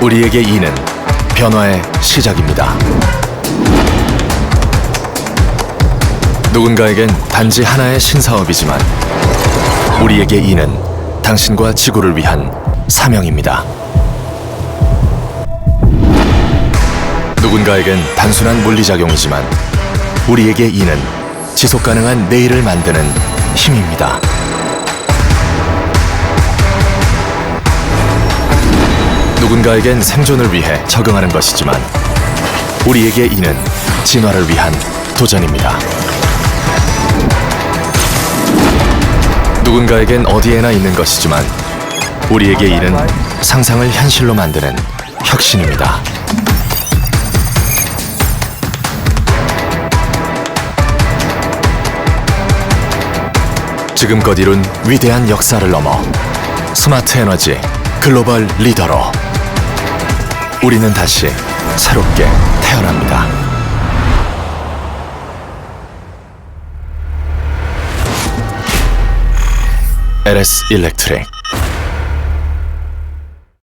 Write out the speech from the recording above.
우리에게 이는 변화의 시작입니다. 누군가에겐 단지 하나의 신사업이지만 우리에게 이는 당신과 지구를 위한 사명입니다. 누군가에겐 단순한 물리작용이지만 우리에게 이는 지속 가능한 내일을 만드는 힘입니다. 누군가에겐 생존을 위해 적응하는 것이지만 우리에게 이는 진화를 위한 도전입니다. 누군가에겐 어디에나 있는 것이지만 우리에게 이는 상상을 현실로 만드는 혁신입니다. 지금껏 이룬 위대한 역사를 넘어 스마트 에너지 글로벌 리더로 우리는 다시 새롭게 태어납니다. LS 일렉트릭